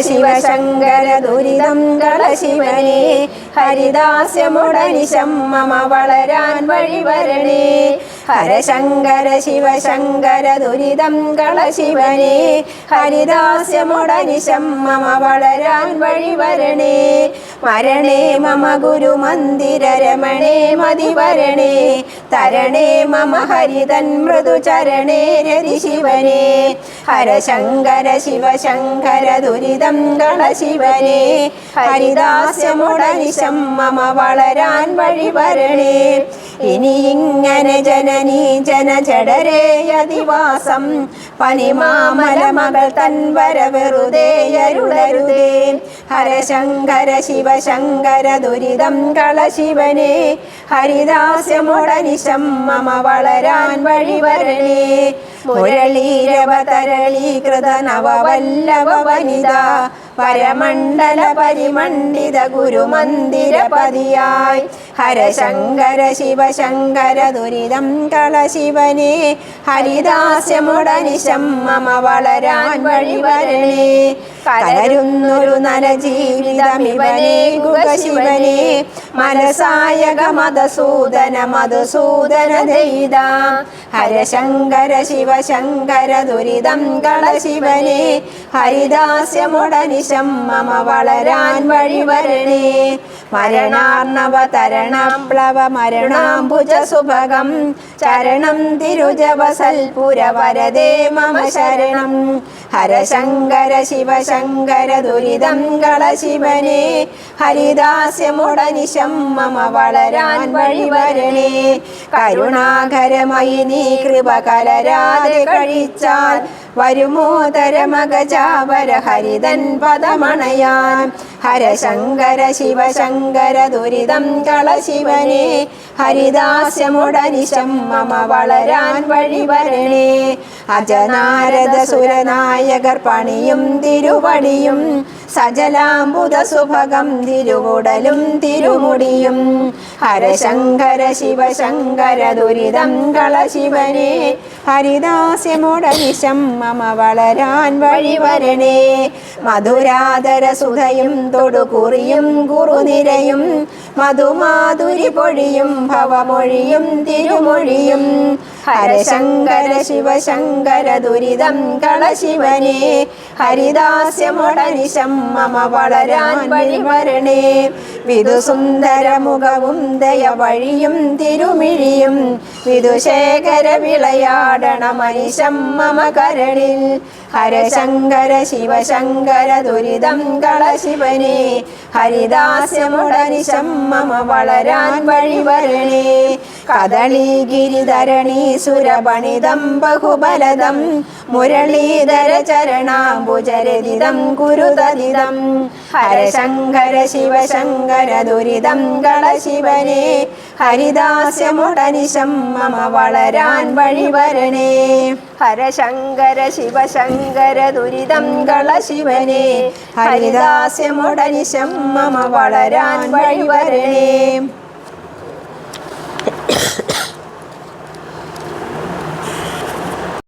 ശിവശങ്കര ദുരിതം കളശിവനെ ഹരിദാസ്യമുടനിശം മമ വളരാൻ വഴിവരണേ. ഹരശങ്കര ശിവശങ്കര ദുരിതം കളശിവനെ ഹരിദാസ്യമുടനിശം മമ വളരാൻ വഴിവരണേ. മരണേ മമ ഗുരുമന്ദിര രമണേ മതിവരണേ തരണേ മമ ഹരിതൻ മൃദു ചരണേ രതി ശിവനെ. ഹരശങ്കര ശിവശങ്കര ദുരിതം കളശിവനെ ഹരിദാസ്യമുടനിശം മമ വളരാൻ വഴിവരണേ ഇനി ഇങ്ങനെ ജനനീ ജന ജഡരേയതിവാസം പനിമാമല മകൾ തൻ ശങ്കര ഹരശങ്കര ശിവശങ്കര ദുരിതം കള ശിവനെ. ഹരിദാസ്യമുടനിശം മമ വളരാൻ വഴിവരണേ. മുരളീരവതരളീകൃത നവവല്ലവ വനിത പരമണ്ഡല പരിമണ്ഡിത ഗുരുമന്ദിരപതിയായി ഹരശങ്കര ശിവശങ്കര ദുരിതം കളശിവനെ ഹരിദാസ്യമുടനിശം മമ വളരാൻ വഴിവരണേ കലരുന്നൊരു നരജീവിതമിവനേ ഗുഹ ശിവനെ മനസായക മതസൂദന മധുസൂദന ദൈത. ഹരശങ്കര ശിവശങ്കര ദുരിതം കളശിവനെ ഹരിദാസ്യമുടനിശം മമ വളരാൻ വഴിവരണേ. മരണാർണവ തരണപ്ലവ മരണാംബുജ സുഭഗം. ചരണം തിരുജവസൽപുര വരദേ മമ ശരണം. ഹരശങ്കര ശിവശങ്കര ദുരിതം കള ശിവനെ. ഹരിദാസ്യമുടനിശം മമ വളരാൻ വഴിവരണേ കരുണാകരമയി നീ കൃപ കലരാതെ കഴിച്ചാൽ വരുമോദരമകചാവര ഹരിതൻ പദമണയാൻ ഹരശങ്കര ശിവശങ്കര ദുരിതം കളശിവനെ ഹരിദാസ്യമുടനിശം മമ വളരാൻ വഴിവരണേ. അജനാരദ സുരനായകർ പണിയും തിരുവടിയും. സജലാംബുധ സുഭകം തിരുവുടലും തിരുമുടിയും. ഹരശങ്കര ശിവശങ്കര ദുരിതം കളശിവനെ ഹരിദാസ്യമുടനിശം മമ വളരാൻ വഴിവരണേ മധുരാതര സുധയും തൊടുകുറിയും കുറുനിരയും മധുമാധുരി പൊഴിയും ഭവമൊഴിയും തിരുമൊഴിയും. ഹരശങ്കര ശിവശങ്കര ദുരിതം കളശിവനെ ഹരിദാസ്യമുടനിശം മമ വളരാൻ വഴിവരണേ വിധുസുന്ദര മുഖവും ദയ വഴിയും തിരുമിഴിയും. വിധുശേഖര വിളയാടണ മനിശം മമ കരണിൽ ഹരശങ്കര ശിവശങ്കര ദുരിതം കളശിവനെ ഹരിദാസ്യമുടനിശം മമ വളരാൻ വഴിവരണേ കദളി ഗിരിധരണി സുരപണിതം ബഹുബലദം മുരളീധര ചരണാംബുജരതിതം കുരുതതിതം ഹരശങ്കര ശിവശങ്കര ദുരിതം കളശിവനെ ഹരിദാസ്യമുടനിശം മമ വളരാൻ വഴിവരണേ. ഹരശങ്കര ശിവശങ്കര ദുരിതം കളശിവനെ ഹരിദാസ്യമുടനിശം മമ വളരാൻ വഴിവരണേ.